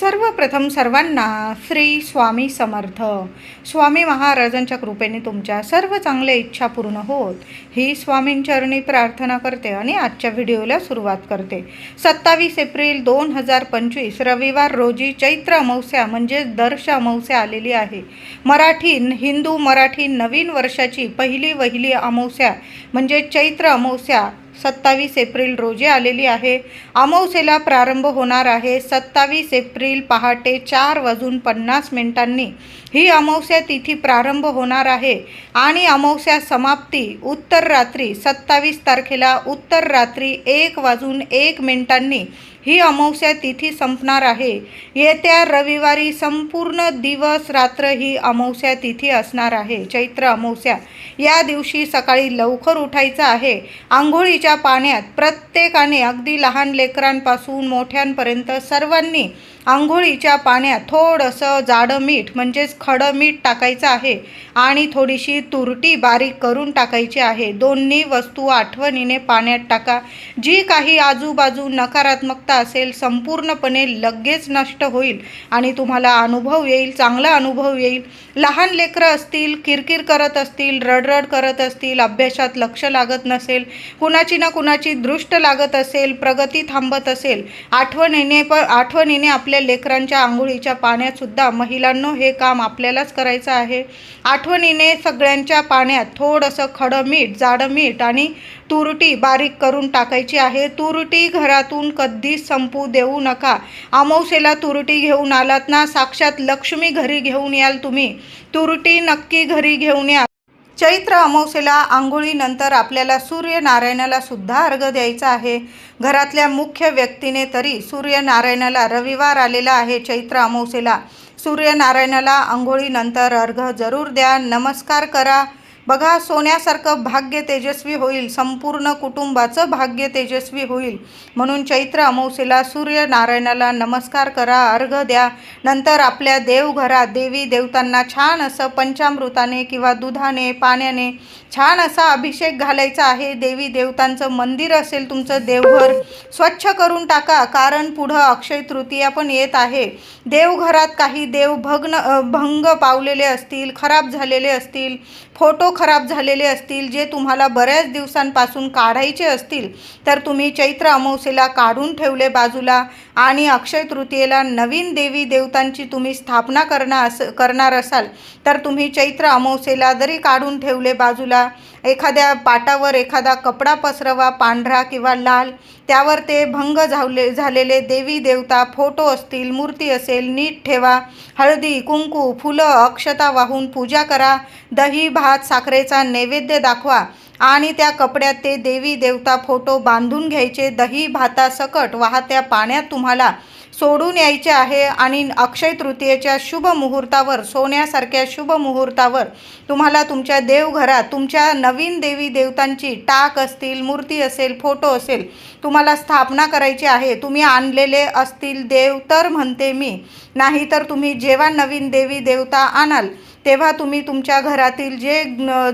सर्वप्रथम सर्वांना श्री स्वामी समर्थ. स्वामी महाराजांच्या कृपेने तुमच्या सर्व चांगल्या इच्छा पूर्ण होत. ही स्वामींचरणी प्रार्थना करते आणि आजच्या व्हिडिओला सुरुवात करते. सत्तावीस एप्रिल दोन हजार पंचवीस रविवार रोजी चैत्र अमावस्या म्हणजे दर्श अमावस्या आलेली आहे. मराठी हिंदू मराठी नवीन वर्षाची पहिली वहिली अमावस्या म्हणजे चैत्र अमावस्या. सत्तावीस एप्रिल रोजी आलेली आहे. अमावस्येला प्रारंभ होणार आहे. सत्तावीस एप्रिल पहाटे चार वाजून पन्नास मिनिटांनी ही अमावस्या तिथी प्रारंभ होणार आहे. आणि अमावस्या समाप्ती उत्तर रात्री सत्तावीस तारखेला उत्तर रात्री एक वाजून एक मिनिटांनी ही अमावस्या तिथी संपणार आहे. येत्या रविवारी संपूर्ण दिवस रात्र ही अमावस्या तिथी असणार आहे. चैत्र अमावस्या या दिवशी सकाळी लवकर उठायचं आहे. आंघोळीच्या पाण्यात प्रत्येकाने अगदी लहान लेकरांपासून मोठ्यांपर्यंत सर्वांनी आंघोळीच्या पाण्यात थोडंसं जाडं मीठ म्हणजेच खडं मीठ टाकायचं आहे आणि थोडीशी तुरटी बारीक करून टाकायची आहे. दोन्ही वस्तू आठवणीने पाण्यात टाका. जी काही आजूबाजू नकारात्मकता असेल संपूर्णपणे लगेच नष्ट होईल आणि तुम्हाला अनुभव येईल चांगला अनुभव येईल. लहान लेकरं असतील किरकिर करत असतील रडरड करत असतील अभ्यासात लक्ष लागत नसेल कुणाची ना कुणाची दृष्ट लागत असेल प्रगती थांबत असेल आठवणीने प आठवणीने आपल्या लेकरांच्या आंघोळीच्या पाण्यात सुद्धा महिलांनो हे काम आपल्यालाच करायचं आहे. आठवणीने सगळ्यांच्या पाण्यात थोडंसं खडं मीठ जाडं मीठ आणि तुरटी बारीक करून टाकायची आहे. तुरटी घरातून कधीच संपू देऊ नका. अमावसेला तुरटी घेऊन आलात ना? साक्षात लक्ष्मी घरी घेऊन याल तुम्ही. तुरटी नक्की घरी घेऊन या. चैत्र अमावस्येला आंघोळीनंतर आपल्याला सूर्यनारायणाला सुद्धा अर्घ द्यायचा आहे. घरातल्या मुख्य व्यक्तीने तरी सूर्यनारायणाला रविवार आलेला आहे चैत्र अमावस्येला. सूर्यनारायणाला आंघोळीनंतर अर्घ जरूर द्या. नमस्कार करा. बघा सोन्यासारखं भाग्य तेजस्वी होईल. संपूर्ण कुटुंबाचं भाग्य तेजस्वी होईल. म्हणून चैत्र अमावस्येला सूर्यनारायणाला नमस्कार करा अर्घ द्या. नंतर आपल्या देवघरात देवी देवतांना छान असं पंचामृताने किंवा दुधाने पाण्याने छान असा अभिषेक घालायचा आहे. देवी देवतांचं मंदिर असेल तुमचं देवघर स्वच्छ करून टाका. कारण पुढं अक्षय तृतीया पण येत आहे. देवघरात काही देव भग्न भंग पावलेले असतील खराब झालेले असतील फोटो खराब झालेले असतील जे तुम्हाला बऱ्याच दिवसांपासून काढायचे असतील तर तुम्ही चैत्र अमावस्येला काढून ठेवले बाजूला आणि अक्षय तृतीयेला नवीन देवी देवतांची तुम्ही स्थापना करणार अस करणार असाल तर तुम्ही चैत्र अमावस्येला जरी काढून ठेवले बाजूला एखाद्या पाटावर एखादा कपडा पसरवा पांढरा किंवा लाल त्यावर ते भंग झावले झालेले देवी देवता फोटो असतील मूर्ती असेल नीट ठेवा. हळदी कुंकू फुलं अक्षता वाहून पूजा करा. दही भात साखरेचा नैवेद्य दाखवा. आणि त्या कपड्यात ते देवी देवता फोटो बांधून घ्यायचे. दही भातासकट वाहत्या पाण्यात तुम्हाला सोडून यायचे आहे आणि अक्षय तृतीयेच्या शुभ मुहूर्तावर सोन्यासारख्या शुभ मुहूर्तावर तुम्हाला तुमच्या देवघरात तुमच्या नवीन देवी देवतांची टाक असतील मूर्ती असेल फोटो असेल तुम्हाला स्थापना करायची आहे. तुम्ही आणलेले असतील देव तर म्हणते मी. नाहीतर तुम्ही जेव्हा नवीन देवी देवता आणाल तेव्हा तुम्ही तुमच्या घरातील जे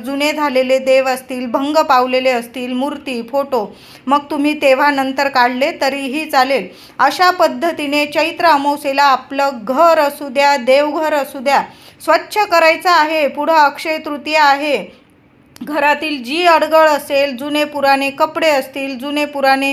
जुने झालेले देव असतील भंग पावलेले असतील मूर्ती फोटो मग तुम्ही तेव्हा नंतर काढले तरीही चालेल. अशा पद्धतीने चैत्र अमावस्येला आपलं घर असू द्या देवघर असू द्या स्वच्छ करायचं आहे. पुढं अक्षय तृतीया आहे. घरातील जी अडगळ असेल जुने पुराणे कपडे असतील जुने पुराणे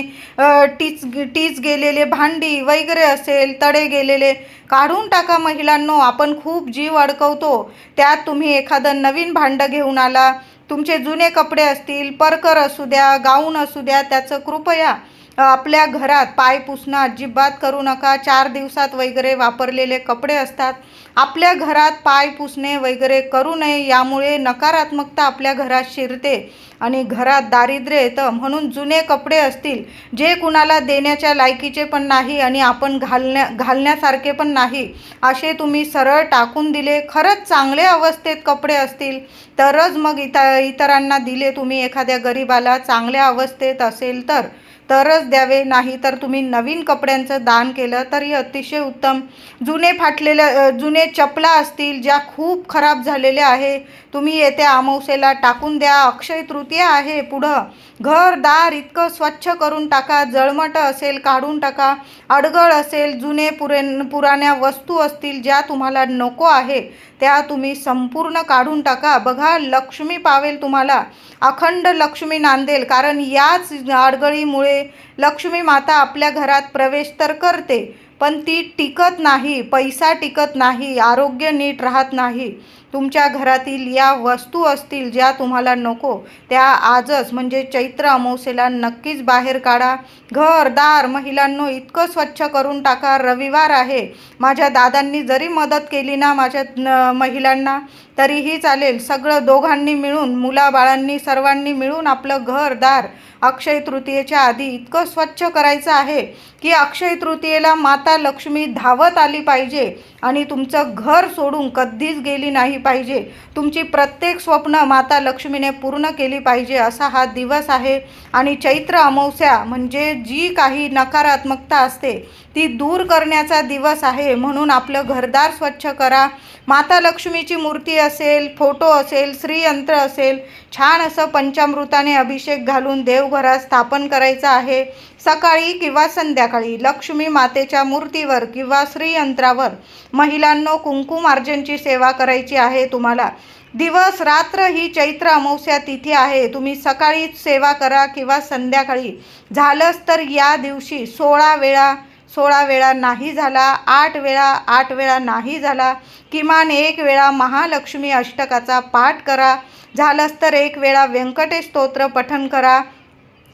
टीच टीच गेलेले भांडी वगैरे असेल तडे गेलेले काढून टाका महिलांनो आपण खूप जीव अडकवतो. त्यात तुम्ही एखादं नवीन भांडं घेऊन आला तुमचे जुने कपडे असतील परकर असू द्या गाऊन असू द्या त्याचं कृपया आपल्या घरात पाय पुसणं अजिबात करू नका. चार दिवसात वगैरे वापरलेले कपडे असतात. आपल्या घरात पाय पुसणे वगैरे करू नये यामुळे नकारात्मकता आपल्या घरात शिरते आणि घरात दारिद्र्य येतं. म्हणून जुने कपडे असतील जे कुणाला देण्याच्या लायकीचे पण नाही आणि आपण घालण्या घालण्यासारखे पण नाही असे तुम्ही सरळ टाकून दिले खरंच चांगले अवस्थेत कपडे असतील तरच मग इतर इतरांना दिले तुम्ही एखाद्या गरिबाला चांगल्या अवस्थेत असेल तर. तरच द्यावे. नाही तर तुम्ही नवीन कपड्यांचं दान केलं तरी अतिशय उत्तम. जुने फाटलेल्या जुने चपला असतील ज्या खूप खराब झालेल्या आहे तुम्ही येत्या अमावस्येला टाकून द्या. अक्षय तृतीया आहे पुढं. घर दार इतकं स्वच्छ करून टाका. जळमट असेल काढून टाका. अडगळ असेल जुने पुरे पुराण्या वस्तू असतील ज्या तुम्हाला नको आहे त्या तुम्ही संपूर्ण काढून टाका. बघा लक्ष्मी पावेल तुम्हाला. अखंड लक्ष्मी नांदेल. कारण याच अडगळीमुळे लक्ष्मी माता आपल्या घरात प्रवेश तर करते पण ती टिकत नाही पैसा टिकत नाही आरोग्य नीट राहत नाही. तुमच्या घरातील या वस्तू असतील ज्या तुम्हाला नको त्या आजच म्हणजे चैत्र अमावस्येला नक्कीच बाहेर काढा. घर दार महिलांनो इतकं स्वच्छ करून टाका रविवार आहे. माझ्या दादांनी जरी मदत केली ना माझ्या महिलांना तरीही चालेल. सगळं दोघांनी मिळून मुलाबाळांनी सर्वांनी मिळून आपलं घर दार अक्षय तृतीयेच्या आधी इतकं स्वच्छ करायचं आहे की अक्षय तृतीयेला माता लक्ष्मी धावत आली पाहिजे आणि तुमचं घर सोडून कधीच गेली नाही पाहिजे. तुमची प्रत्येक स्वप्न माता लक्ष्मीने पूर्ण केली पाहिजे असा हा दिवस आहे. आणि चैत्र अमावस्या म्हणजे जी काही नकारात्मकता असते ती दूर करण्याचा दिवस आहे. म्हणून आपलं घरदार स्वच्छ करा. माता लक्ष्मीची मूर्ती असेल फोटो असेल श्रीयंत्र असेल छान असं पंचामृताने अभिषेक घालून देवघरात स्थापन करायचं आहे. सकाळी किंवा संध्याकाळी लक्ष्मी मातेच्या मूर्तीवर किंवा श्रीयंत्रावर महिलांनो कुंकुमार्जनची सेवा करायची आहे तुम्हाला. दिवस रात्र ही चैत्र अमावस्या तिथी आहे. तुम्ही सकाळी सेवा करा किंवा संध्याकाळी. झालंच तर या दिवशी सोळा वेळा सोळा वेळा नाही झाला आठ वेळा आठ वेळा नाही झाला किमान एक वेळा महालक्ष्मी अष्टकाचा पाठ करा. झालंच तर एक वेळा व्यंकटेश स्तोत्र पठन करा.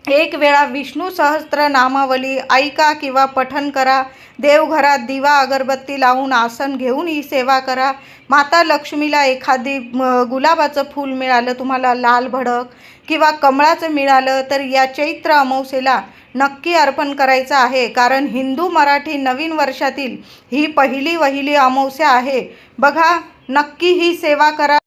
एक वेळा विष्णू सहस्त्र नामावली ऐका किंवा पठन करा. देवघरात दिवा अगरबत्ती लावून आसन घेऊन ही सेवा करा. माता लक्ष्मीला एखादी गुलाबाचं फूल मिळालं तुम्हाला लाल भडक किंवा कमळाचं मिळालं तर या चैत्र अमावसेला नक्की अर्पण करायचं आहे. कारण हिंदू मराठी नवीन वर्षातील ही पहिली वहिली अमावस्या आहे. बघा नक्की ही सेवा करा.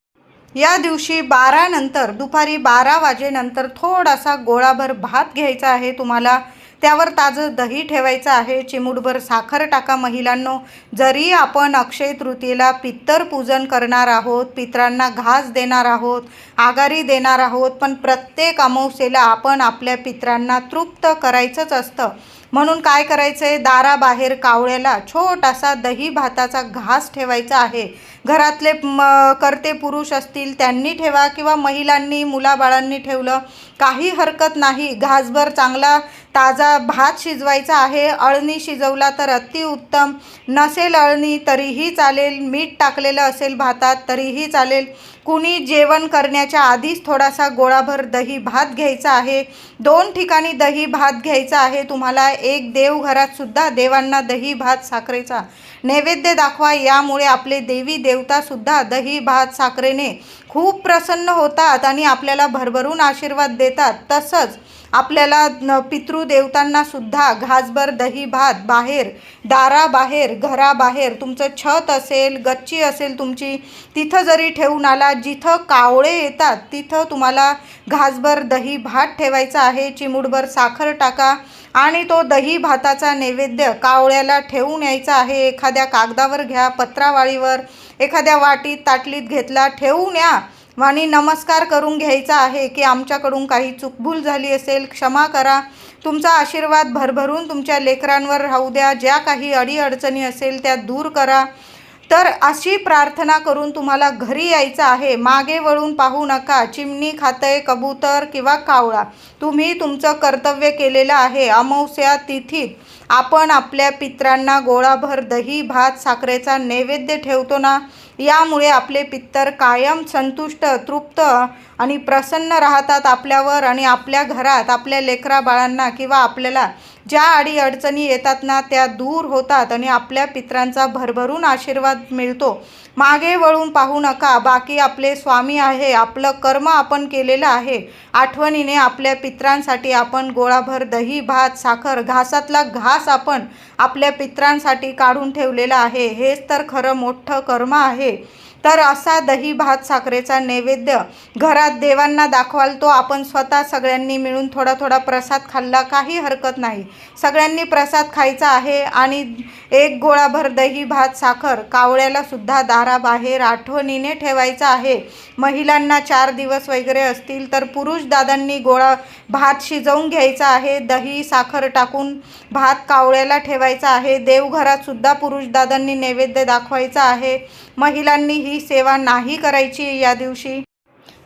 या दिवशी बारानंतर दुपारी बारा वाजेनंतर थोडासा गोळाभर भात घ्यायचा आहे तुम्हाला. त्यावर ताजं दही ठेवायचं आहे. चिमूटभर साखर टाका महिलांनो. जरी आपण अक्षय तृतीयेला पित्तर पूजन करणार आहोत पितरांना घास देणार आहोत आगारी देणार आहोत पण प्रत्येक अमावस्येला आपण आपल्या पितरांना तृप्त करायचंच असतं. म्हणून काय करायचं आहे दाराबाहेर कावळ्याला छोटासा दही भाताचा घास ठेवायचा आहे. घरातले म करते पुरुष असतील त्यांनी ठेवा किंवा महिलांनी मुलाबाळांनी ठेवलं काही हरकत नाही. घासभर चांगला ताजा भात शिजवायचा आहे अळणी शिजवला तर अतिउत्तम नसेल अळणी तरीही चालेल मीठ टाकलेलं असेल भातात तरीही चालेल. कुणी जेवण करण्याच्या आधीच थोडासा गोळाभर दही भात घ्यायचा आहे. दोन ठिकाणी दही भात घ्यायचा आहे. तुम्हाला एक देवघरातसुद्धा देवांना दही भात साखरेचा नैवेद्य दाखवा यामुळे आपले देवी देवतासुद्धा दही भात साखरेने खूप प्रसन्न होतात आणि आपल्याला भरभरून आशीर्वाद देतात. तसंच आपल्याला न पितृदेवतांना सुद्धा घासभर दही भात बाहेर दाराबाहेर घराबाहेर तुमचं छत असेल गच्ची असेल तुमची तिथं जरी ठेवून आला जिथं कावळे येतात तिथं तुम्हाला घासभर दही भात ठेवायचा आहे चिमुडभर साखर टाका आणि तो दही भाताचा नैवेद्य कावळ्याला ठेवून यायचा आहे. एखाद्या कागदावर घ्या पत्रावाळीवर एखाद्या वाटीत ताटलीत घेतला ठेवून या. वाणी नमस्कार करून घ्यायचा आहे की आमच्याकडून काही चुकभूल झाली असेल क्षमा करा. तुमचा आशीर्वाद भरभरून तुमच्या लेकरांवर राहू द्या. ज्या काही अडीअडचणी असेल त्या दूर करा. तर अशी प्रार्थना करून तुम्हाला घरी यायचं आहे. मागे वळून पाहू नका. चिमणी खातंय कबूतर किंवा कावळा. तुम्ही तुमचं कर्तव्य केलेलं आहे. अमावस्या तिथीत आपण आपल्या पित्रांना गोळाभर दही भात साखरेचा नैवेद्य ठेवतो ना? यामुळे आपले पित्तर कायम संतुष्ट तृप्त आणि प्रसन्न राहतात आपल्यावर आणि आपल्या घरात आपल्या लेकरा बाळांना किंवा आपल्याला ज्या अडी अडचणी येतात ना त्या दूर होतात आणि आपल्या पित्रांचा भरभरून आशीर्वाद मिळतो. मागे वळून पाहू नका बाकी आपले स्वामी आहे आपलं कर्म आपण केलेलं आहे. आठवणीने आपल्या पित्रांसाठी आपण गोळाभर दही भात साखर घासातला घास आपण आपल्या पित्रांसाठी काढून ठेवलेला आहे. हेच तर खरं मोठं कर्म आहे. तर असा दही भात साखरेचा नैवेद्य घरात देवांना दाखवाल तो आपण स्वतः सगळ्यांनी मिळून थोडा थोडा प्रसाद खाल्ला काही हरकत नाही. सगळ्यांनी प्रसाद खायचा आहे आणि एक गोळाभर दही भात साखर कावळ्याला सुद्धा दाराबाहेर आठवणीने ठेवायचा आहे. महिलांना चार दिवस वगैरे असतील तर पुरुष दादांनी गोळा भात शिजवून घ्यायचा आहे. दही साखर टाकून भात कावळ्याला ठेवायचा आहे. देवघरात सुद्धा पुरुष दादांनी नैवेद्य दाखवायचा आहे. महिलांनी ही सेवा नाही करायची या दिवशी?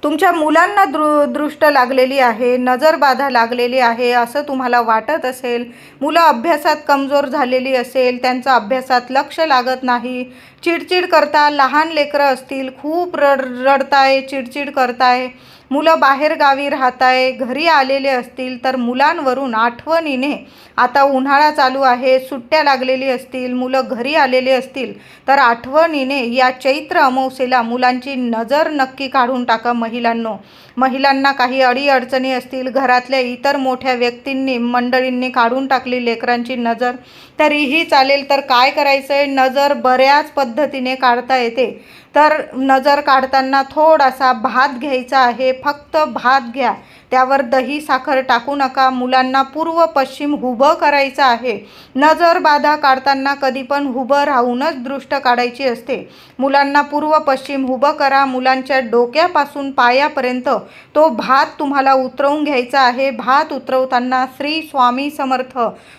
तुमच्या मुलांना दृ दृष्ट लागलेली आहे नजरबाधा लागलेली आहे असं तुम्हाला वाटत असेल? मुलं अभ्यासात कमजोर झालेली असेल त्यांचं अभ्यासात लक्ष लागत नाही चिडचिड करता लहान लेकरं असतील खूप रड रडताय चिडचिड करताय. मुलं बाहेरगावी आहे घरी आलेले असतील तर मुलांवरून आठवणीने आता उन्हाळा चालू आहे सुट्ट्या लागलेली असतील मुलं घरी आलेले असतील तर आठवणीने या चैत्र अमावस्येला मुलांची नजर नक्की काढून टाका महिलांनो. महिलांना काही अडीअडचणी असतील घरातल्या इतर मोठ्या व्यक्तींनी मंडळींनी काढून टाकली लेकरांची नजर तरीही चालेल तर काय करायचं आहे नजर बऱ्याच पद्धतीने काढता येते. तर नजर काढताना थोडासा भात घ्यायचा आहे. फक्त भात घ्या. त्यावर दही साखर टाकू नका. मुलांना पूर्व पश्चिम हुबं करायचं आहे. नजर बाधा काढताना कधी पण हुबं राहूनच दृष्ट काढायची असते. मुलांना पूर्व पश्चिम हुबं करा. मुलांच्या डोक्यापासून पायापर्यंत तो भात तुम्हाला उतरवून घ्यायचा आहे. भात उतरवताना श्री स्वामी समर्थ.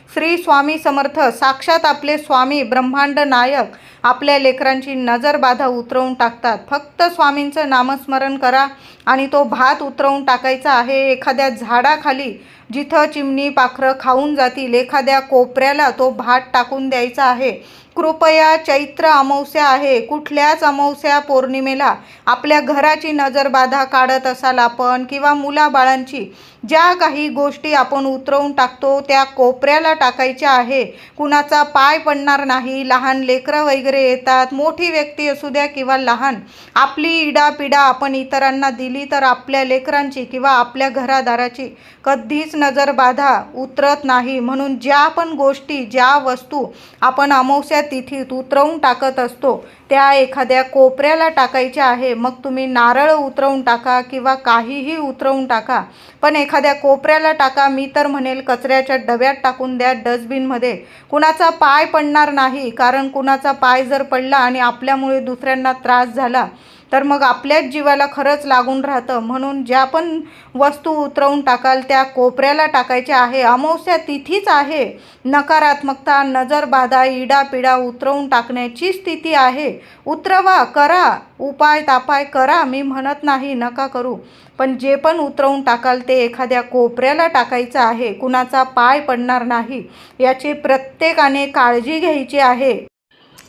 श्री स्वामी समर्थ साक्षात आपले स्वामी ब्रह्मांड नायक आपल्या लेकरांची नजरबाधा उतरवून टाकतात. फक्त स्वामींचं नामस्मरण करा आणि तो भात उतरवून टाकायचा आहे. एखाद्या झाडाखाली जिथं चिमणी पाखरं खाऊन जातील एखाद्या कोपऱ्याला तो भात टाकून द्यायचा आहे. कृपया चैत्र अमावस्या आहे. कुठल्याच अमावस्या पौर्णिमेला आपल्या घराची नजरबाधा काढत असाल आपण किंवा मुलाबाळांची ज्या काही गोष्टी आपण उतरवून टाकतो त्या कोपऱ्याला टाकायच्या आहे. कुणाचा पाय पडणार नाही लहान लेकरं वगैरे येतात मोठी व्यक्ती असू द्या किंवा लहान आपली इडापिडा आपण इतरांना दिली तर आपल्या लेकरांची किंवा आपल्या घरादाराची कधीच नजरबाधा उतरत नाही. म्हणून ज्या पण गोष्टी ज्या वस्तू आपण अमावस्या तिथीत उतरवून टाकत असतो त्या एखाद्या कोपऱ्याला टाकायच्या आहे मग तुम्ही नारळ उतरवून टाका किंवा काहीही उतरवून टाका. पण एखाद्या कोपऱ्याला टाका मी तर म्हणेल कचऱ्याच्या डब्यात टाकून द्या डस्टबिनमध्ये. कुणाचा पाय पडणार नाही कारण कुणाचा पाय जर पडला आणि आपल्यामुळे दुसऱ्यांना त्रास झाला तर मग आपल्याच जीवाला खरंच लागून राहतं. म्हणून ज्या पण वस्तू उतरवून टाकाल त्या कोपऱ्याला टाकायच्या आहे. अमावस्या तिथीच आहे. नकारात्मकता नजरबाधा इडापिडा उतरवून टाकण्याची स्थिती आहे. उतरवा करा. उपाय तापाय करा. मी म्हणत नाही नका करू. पण जे पण उतरवून टाकाल ते एखाद्या कोपऱ्याला टाकायचं आहे. कुणाचा पाय पडणार नाही. याची प्रत्येकाने काळजी घ्यायची आहे.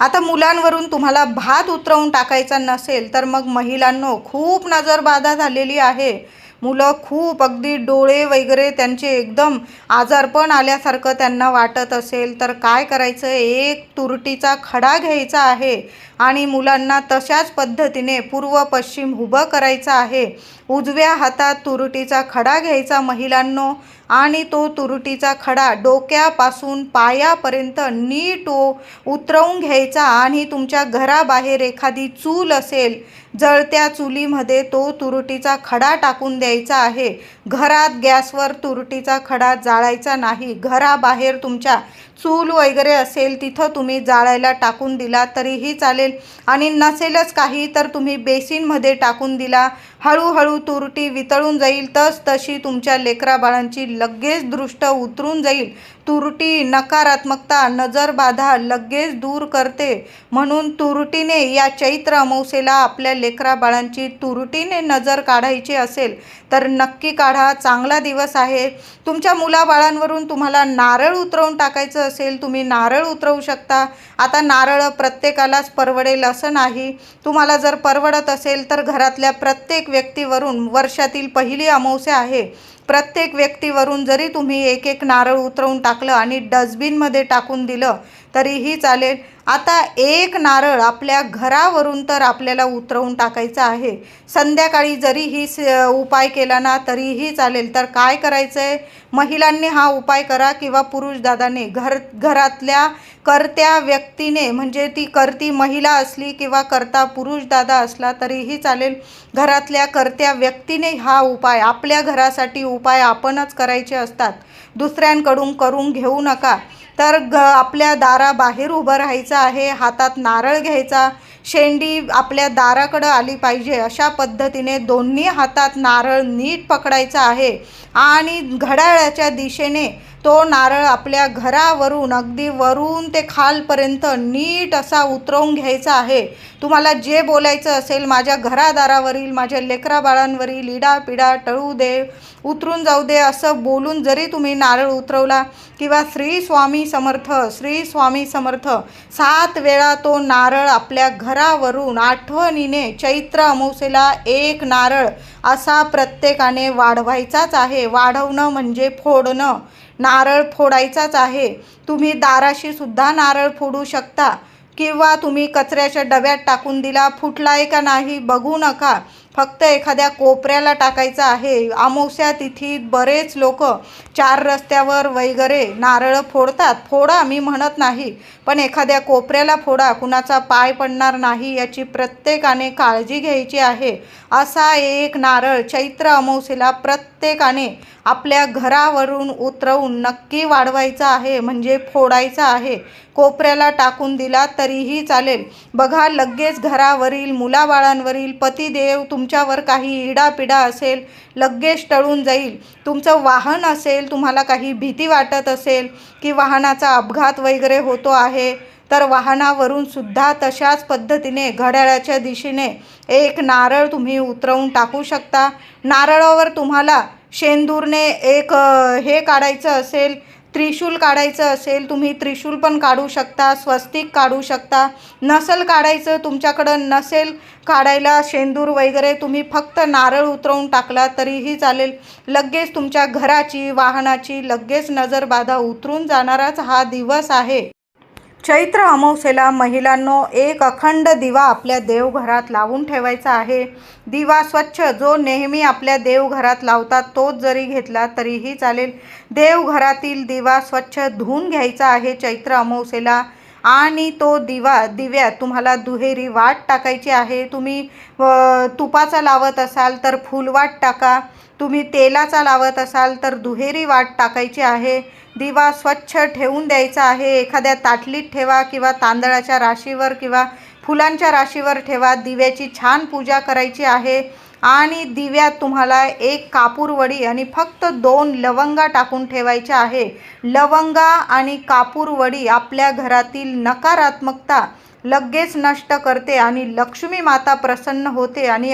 आता मुलांवरून तुम्हाला भात उतरवून टाकायचा नसेल तर मग महिलांनो खूप नजरबाधा झालेली आहे. मुलं खूप अगदी डोळे वगैरे त्यांचे एकदम आजारपण आल्यासारखं त्यांना वाटत असेल. तर काय करायचं? एक तुरटीचा खडा घ्यायचा आहे आणि मुलांना तशाच पद्धतीने पूर्व पश्चिम उभं करायचं आहे. उजव्या हातात तुरटीचा खडा घ्यायचा महिलांनो आणि तो तुरटीचा खडा डोक्यापासून पायापर्यंत नीट ओ उतरवून घ्यायचा आणि तुमच्या घराबाहेर एखादी चूल असेल जळत्या चुलीमध्ये तो तुरटीचा खडा टाकून द्यायचा आहे. घरात गॅसवर तुरटीचा खडा जाळायचा नाही. घराबाहेर तुमच्या चूल वगैरे असेल तिथं तुम्ही जाळायला टाकून दिला तरीही चालेल. आणि नसेलच काही तर तुम्ही बेसिनमध्ये टाकून दिला. हळूहळू तुरटी वितळून जाईल. तस तशी तुमच्या लेकराबाळांची लगेच दृष्ट उतरून जाईल. तुरटी नकारात्मकता नजरबाधा लगेच दूर करते. म्हणून तुरटीने या चैत्र अमावसेला आपल्या लेकराबाळांची तुरटीने नजर काढायची असेल तर नक्की काढा. चांगला दिवस आहे. तुमच्या मुलाबाळांवरून तुम्हाला नारळ उतरवून टाकायचं असेल तुम्ही नारळ उतरवू शकता. आता नारळ प्रत्येकालाच परवडेल असं नाही. तुम्हाला जर परवडत असेल तर घरातल्या प्रत्येक व्यक्तीवरून वर्षातील पहिली अमावस्या आहे. प्रत्येक व्यक्तीवरून जरी तुम्ही एक एक नारळ उतरवून टाकलं आणि डस्टबिनमध्ये टाकून दिलं तरीही चालेल. आता एक नारळ आपल्या घरावरून तर आपल्याला उतरवून टाकायचं आहे. संध्याकाळी जरी ही स उपाय केला ना तरीही चालेल. तर काय करायचं आहे महिलांनी हा उपाय करा किंवा पुरुष दादाने. घर घरातल्या करत्या व्यक्तीने म्हणजे ती करती महिला असली किंवा करता पुरुष दादा असला तरीही चालेल. घरातल्या करत्या व्यक्तीने हा उपाय आपल्या घरासाठी उपाय आपणच करायचे असतात. दुसऱ्यांकडून करून घेऊ नका. तर ग आपल्या दाराबाहेर उभं राहायचं आहे हातात नारळ घ्यायचा शेंडी आपल्या दाराकडं आली पाहिजे अशा पद्धतीने दोन्ही हातात नारळ नीट पकडायचा आहे. आणि घड्याळाच्या दिशेने तो नारळ आपल्या घरावरून अगदी वरून ते खालपर्यंत नीट असा उतरवून घ्यायचा आहे. तुम्हाला जे बोलायचं असेल माझ्या घरादारावरील माझ्या लेकराबाळांवरील इडापिडा इडा पिडा टळू दे उतरून जाऊ दे असं बोलून जरी तुम्ही नारळ उतरवला किंवा श्री स्वामी समर्थ श्री स्वामी समर्थ सात वेळा तो नारळ आपल्या घरावरून आठवणीने चैत्र अमावसेला एक नारळ असा प्रत्येकाने वाढवायचाच आहे. वाढवणं म्हणजे फोडणं. नारळ फोडायचाच आहे. तुम्ही दाराशी सुद्धा नारळ फोडू शकता. किंवा तुम्ही कचऱ्याच्या डब्यात टाकून दिला फुटला आहे का नाही बघू नका. फक्त एखाद्या कोपऱ्याला टाकायचं आहे. अमावस्या तिथीत बरेच लोक चार रस्त्यावर वगैरे नारळ फोडतात. फोडा मी म्हणत नाही पण एखाद्या कोपऱ्याला फोडा कुणाचा पाय पडणार नाही याची प्रत्येकाने काळजी घ्यायची आहे. असा एक नारळ चैत्र अमावस्येला प्रत्येकाने आपल्या घरावरून उतरवून नक्की वाढवायचा आहे म्हणजे फोडायचा आहे. कोपऱ्याला टाकून दिला तरीही चालेल. बघा लगेच घरावरील मुलाबाळांवरील पतिदेव तुमच्यावर काही इडापिडा असेल लगेच टळून जाईल. तुमचं वाहन असेल तुम्हाला काही भीती वाटत असेल की वाहनाचा अपघात वगैरे होतो आहे तर वाहनावरून सुद्धा तशाच पद्धतीने घड्याळाच्या दिशेने एक नारळ तुम्ही उतरवून टाकू शकता. नारळावर तुम्हाला शेंदूरने एक हे काढायचं असेल त्रिशूल काढायचं असेल तुम्ही त्रिशूल पण काढू शकता स्वस्तिक काढू शकता. नसल काढायचं तुमच्याकडं नसेल काढायला शेंदूर वगैरे तुम्ही फक्त नारळ उतरवून टाकला तरीही चालेल. लगेच तुमच्या घराची वाहनाची लगेच नजरबाधा उतरून जाणाराच हा दिवस आहे. चैत्र अमावस्येला महिलांनो एक अखंड दिवा आपल्या देवघरात लावून ठेवायचा आहे. दिवा स्वच्छ जो नेहमी आपल्या देवघरात लावतात तोच जरी घेतला तरीही चालेल. देवघरातील दिवा स्वच्छ धुवून घ्यायचा आहे चैत्र अमावस्येला. आणि तो दिवा दिव्यात तुम्हाला दुहेरी वाट टाकायची आहे. तुम्ही तुपाचा लावत असाल तर फुलवाट टाका. तुम्ही तेलाचा लावत असाल तर दुहेरी वाट टाकायची आहे. दिवा स्वच्छ ठेवून द्यायचा आहे. एखाद्या ताटलीत ठेवा किंवा तांदळाच्या राशीवर किंवा फुलांच्या राशीवर ठेवा. दिव्याची छान पूजा करायची आहे. आणि दिव्यात तुम्हाला एक कापूरवडी आणि फक्त दोन लवंगा टाकून ठेवायच्या आहे. लवंगा आणि कापूरवडी आपल्या घरातील नकारात्मकता लगेच नष्ट करते आणि लक्ष्मी माता प्रसन्न होते आणि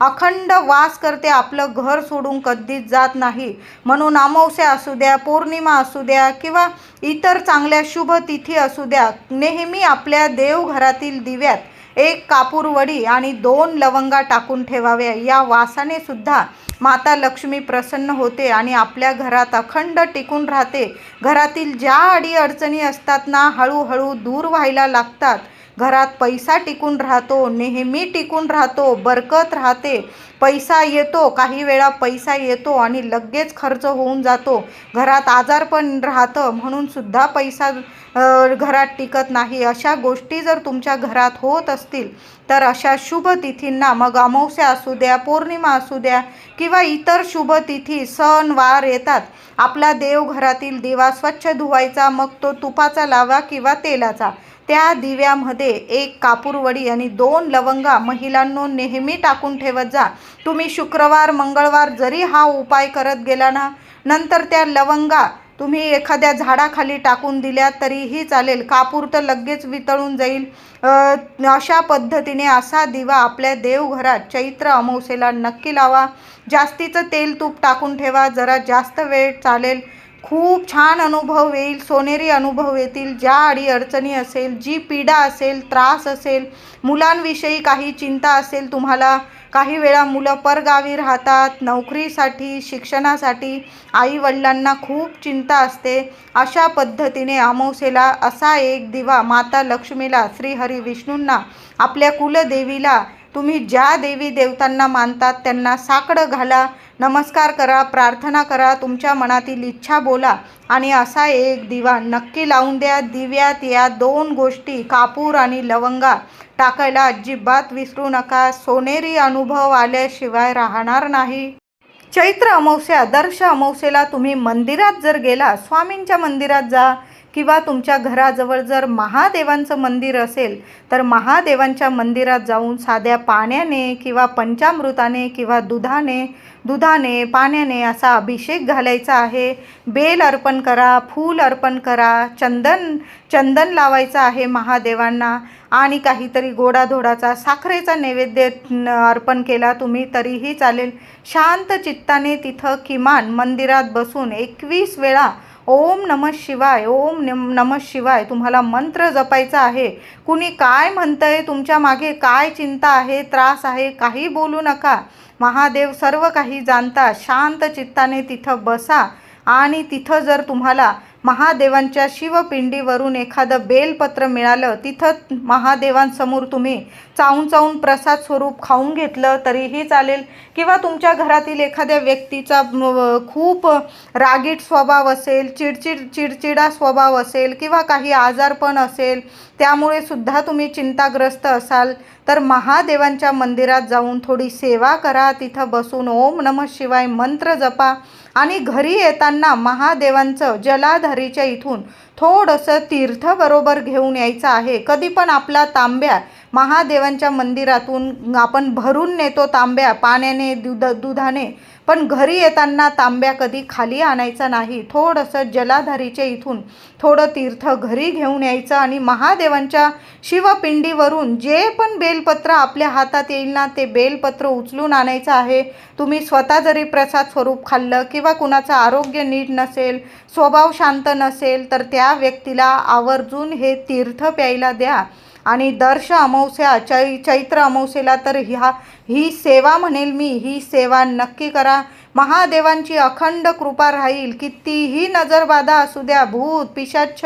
अखंड वास करते आपलं घर सोडून कधीच जात नाही. म्हणून अमावस्या असू द्या पौर्णिमा असू द्या किंवा इतर चांगल्या शुभ तिथी असू द्या नेहमी आपल्या देवघरातील दिव्यात एक कापूरवडी आणि दोन लवंगा टाकून ठेवाव्या. या वासाने सुद्धा माता लक्ष्मी प्रसन्न होते आणि आपल्या घरात अखंड टिकून राहते. घरातील ज्या अडीअडचणी असतात ना हळूहळू दूर व्हायला लागतात. घरात पैसा टिकून राहतो नेहमी टिकून राहतो बरकत राहते. पैसा येतो काही वेळा पैसा येतो आणि लगेच खर्च होऊन जातो. घरात आजार पण राहतं म्हणून सुद्धा पैसा घरात टिकत नाही. अशा गोष्टी जर तुमच्या घरात होत असतील तर अशा शुभ तिथींना मग अमावस्या असू द्या पौर्णिमा असू द्या किंवा इतर शुभ तिथी सण वार येतात. आपला देवघरातील दिवा स्वच्छ धुवायचा मग तो तुपाचा लावा किंवा तेलाचा. त्या दिव्यामध्ये एक कापूरवडी आणि दोन लवंगा महिलांनो नेहमी टाकून ठेवत जा. तुम्ही शुक्रवार मंगळवार जरी हा उपाय करत गेला ना नंतर त्या लवंगा तुम्ही एखाद्या झाडाखाली टाकून दिल्या तरीही चालेल. कापूर तर लगेच वितळून जाईल. अशा पद्धतीने असा दिवा आपल्या देवघरात चैत्र अमावस्येला नक्की लावा. जास्तीचं तेल तूप टाकून ठेवा. जरा जास्त वेळ चालेल. खूप छान अनुभव येईल. सोनेरी अनुभव येतील. ज्या अडी अडचणी असेल जी पीडा असेल त्रास असेल मुलांविषयी काही चिंता असेल तुम्हाला काही वेळा मुलं परगावी राहतात नोकरीसाठी शिक्षणासाठी आई वडिलांना खूप चिंता असते. अशा पद्धतीने अमावसेला असा एक दिवा माता लक्ष्मीला श्रीहरी विष्णूंना आपल्या कुलदेवीला तुम्ही ज्या देवी देवतांना मानतात त्यांना साकडं घाला. नमस्कार करा प्रार्थना करा तुमच्या मनातील इच्छा बोला आणि असा एक दिवा नक्की लावून द्या. दिव्यात या दोन गोष्टी कापूर आणि लवंगा टाकायला अजिबात विसरू नका. सोनेरी अनुभव आल्याशिवाय राहणार नाही. चैत्र अमावस्या दर्श अमावस्येला तुम्ही मंदिरात जर गेला स्वामींच्या मंदिरात जा. किंवा तुमच्या घराजवळ जर महादेवांचं मंदिर असेल तर महादेवांच्या मंदिरात जाऊन साध्या पाण्याने किंवा पंचामृताने किंवा दुधाने दुधाने पाण्याने असा अभिषेक घालायचा आहे. बेल अर्पण करा फूल अर्पण करा चंदन चंदन लावायचं आहे महादेवांना. आणि काहीतरी गोडाधोडाचा साखरेचा नैवेद्य न- अर्पण केला तुम्ही तरीही चालेल. शांत चित्ताने तिथं किमान मंदिरात बसून एकवीस वेळा ओम नम शिवाय ओम नम शिवाय. तुम्हाला मंत्र जपायचा आहे. कुणी काय म्हणतंय तुमच्या मागे काय चिंता आहे त्रास आहे काही बोलू नका. महादेव सर्व काही जाणता. शांत चित्ताने तिथं बसा. आणि तिथं जर तुम्हाला महादेवांच्या शिवपिंडीवरून एखादं बेलपत्र मिळालं तिथं महादेवांसमोर तुम्ही चावून चावून प्रसाद स्वरूप खाऊन घेतलं तरीही चालेल. किंवा तुमच्या घरातील एखाद्या व्यक्तीचा खूप रागीट स्वभाव असेल चिडचिड चिडचिडा स्वभाव असेल किंवा काही आजारपण असेल त्यामुळे सुद्धा तुम्ही चिंताग्रस्त असाल तर महादेवांच्या मंदिरात जाऊन थोडी सेवा करा. तिथं बसून ओम नम शिवाय मंत्र जपा. आणि घरी येताना महादेवांचं जलाधारीच्या इथून थोडंसं तीर्थ बरोबर घेऊन यायचं आहे. कधी पण आपला तांब्या महादेवांच्या मंदिरातून आपण भरून नेतो तांब्या पाण्याने दुध दुधाने पण घरी येताना तांब्या कधी खाली आणायचा नाही. थोडंसं जलाधारीच्या इथून थोडं तीर्थ घरी घेऊन यायचं आणि महादेवांच्या शिवपिंडीवरून जे पण बेलपत्र आपल्या हातात येईल ना ते बेलपत्र उचलून आणायचं आहे. तुम्ही स्वतः जरी प्रसाद स्वरूप खाल्लं किंवा कुणाचं आरोग्य नीट नसेल स्वभाव शांत नसेल तर त्या व्यक्तीला आवर्जून हे तीर्थ प्यायला द्या. आणि दर्श अमावस्या चै चैत्र अमावस्येला तर ह्या ही सेवा म्हणेल मी ही सेवा नक्की करा. महादेवांची अखंड कृपा राहील. कितीही नजरबाधा असू द्या भूत पिशाच्छ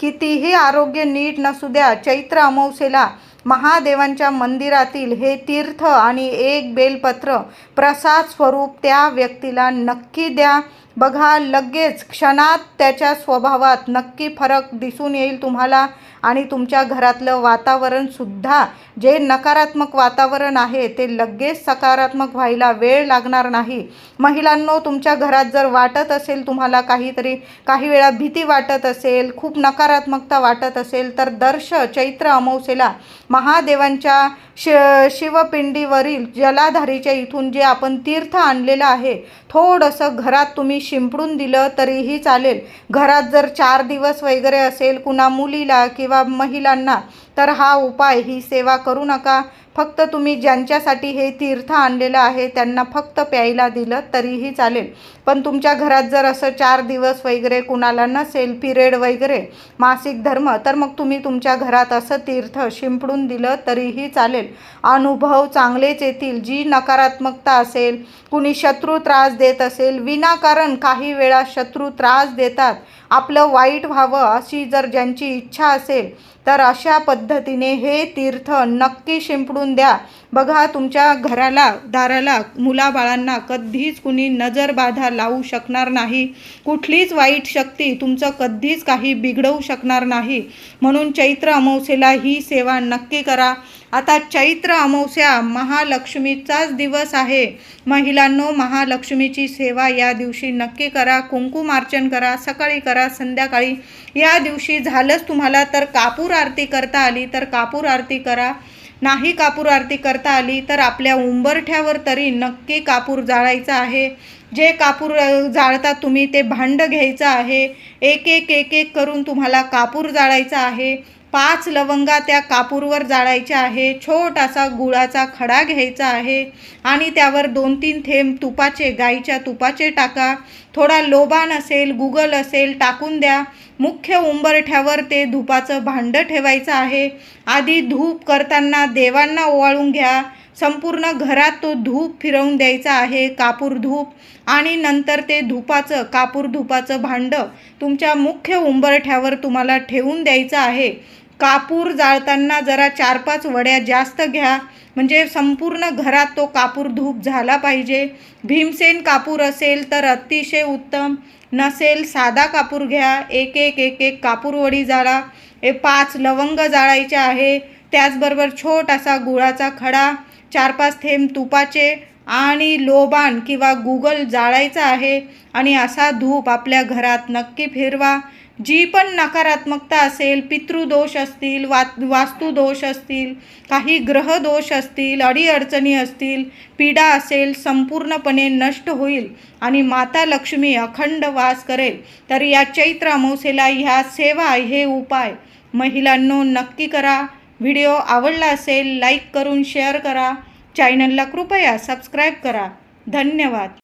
कितीही आरोग्य नीट नसू द्या चैत्र अमावस्येला महादेवांच्या मंदिरातील हे तीर्थ आणि एक बेलपत्र प्रसाद स्वरूप त्या व्यक्तीला नक्की द्या. बघा लगेच क्षणात त्याच्या स्वभावात नक्की फरक दिसून येईल तुम्हाला. आणि तुमच्या घरातलं वातावरणसुद्धा जे नकारात्मक वातावरण आहे ते लगेच सकारात्मक व्हायला वेळ लागणार नाही. महिलांनो तुमच्या घरात जर वाटत असेल तुम्हाला काहीतरी काही वेळा भीती वाटत असेल खूप नकारात्मकता वाटत असेल तर दर्श चैत्र अमावस्येला महादेवांच्या शि शिवपिंडीवरील जलाधारीच्या इथून जे आपण तीर्थ आणलेलं आहे थोडंसं घरात तुम्ही शिंपडून दिलं तरीही चालेल. घरात जर चार दिवस वगैरे असेल कुणा मुलीला किंवा महिलांना. तर हा उपाय ही सेवा करू नका. फक्त तुम्ही ज्यांच्यासाठी हे तीर्थ आणलेलं आहे त्यांना फक्त प्यायला दिलं तरीही चालेल. पण तुमच्या घरात जर असं चार दिवस वगैरे कुणाला नसेल पिरियड वगैरे मासिक धर्म तर मग तुम्ही तुमच्या घरात असं तीर्थ शिंपडून दिलं तरीही चालेल. अनुभव चांगलेच येतील. जी नकारात्मकता असेल कुणी शत्रू त्रास देत असेल विनाकारण काही वेळा शत्रू त्रास देतात. आपलं वाईट व्हावं अशी जर ज्यांची इच्छा असेल तर अशा पद्धतीने हे तीर्थ नक्की शिंपडून द्या. बघा तुमच्या घराला दाराला मुलाबाळांना कधीच कुणी नजरबाधा लावू शकणार नाही. कुठलीच वाईट शक्ती तुमचं कधीच काही बिघडवू शकणार नाही. म्हणून चैत्र अमावस्येला ही सेवा नक्की करा. आता चैत्र अमावस्या महालक्ष्मीचाच दिवस आहे. महिलांनो महालक्ष्मीची सेवा या दिवशी नक्की करा. कुंकुमार्चन करा सकाळी करा संध्याकाळी. या दिवशी झालंच तुम्हाला तर कापूर आरती करता आली तर कापूर आरती करा. नाही कापूर आरती करता आली तर आपल्या उंबरठ्यावर तरी नक्की कापूर जाळायचा आहे. जे कापूर जाळता तुम्ही ते भांड घ्यायचं आहे. एक एक एक एक करून तुम्हाला कापूर जाळायचा आहे. पाच लवंगा त्या कापूरवर जाळायच्या आहे. छोटासा गुळाचा खडा घ्यायचा आहे. आणि त्यावर दोन तीन थेंब तुपाचे गाईच्या तुपाचे टाका. थोडा लोबान असेल गुगल असेल टाकून द्या. मुख्य उंबरठ्यावर ते धुपाचं भांडं ठेवायचं आहे. आधी धूप करताना देवांना ओवाळून घ्या. संपूर्ण घरात तो धूप फिरवून द्यायचा आहे. कापूर धूप. आणि नंतर ते धुपाचं कापूर धुपाचं भांडं तुमच्या मुख्य उंबरठ्यावर तुम्हाला ठेवून द्यायचं आहे. कापूर जाळताना जरा चार पाच वड्या जास्त घ्या. म्हणजे संपूर्ण घरात तो कापूर धूप झाला पाहिजे. भीमसेन कापूर असेल तर अतिशय उत्तम. नसेल साधा कापूर घ्या. एक एक एक एक कापूर वडी जाळा. हे पाच लवंग जाळायचे आहे. त्याचबरोबर छोटासा गुळाचा खडा चार पाच थेंब तुपाचे आणि लोबान किंवा गुगल जाळायचा आहे. आणि असा धूप आपल्या घरात नक्की फिरवा. जी पण नकारात्मकता असेल पितृदोष असतील वा वास्तुदोष असतील काही ग्रहदोष असतील अडीअडचणी असतील पीडा असेल संपूर्णपणे नष्ट होईल आणि माता लक्ष्मी अखंड वास करेल तर या चैत्र अमावसेला ह्या सेवा हे उपाय. महिलांनो नक्की करा. व्हिडिओ आवडला असेल लाईक करून शेअर करा. चॅनलला कृपया सबस्क्राईब करा. धन्यवाद.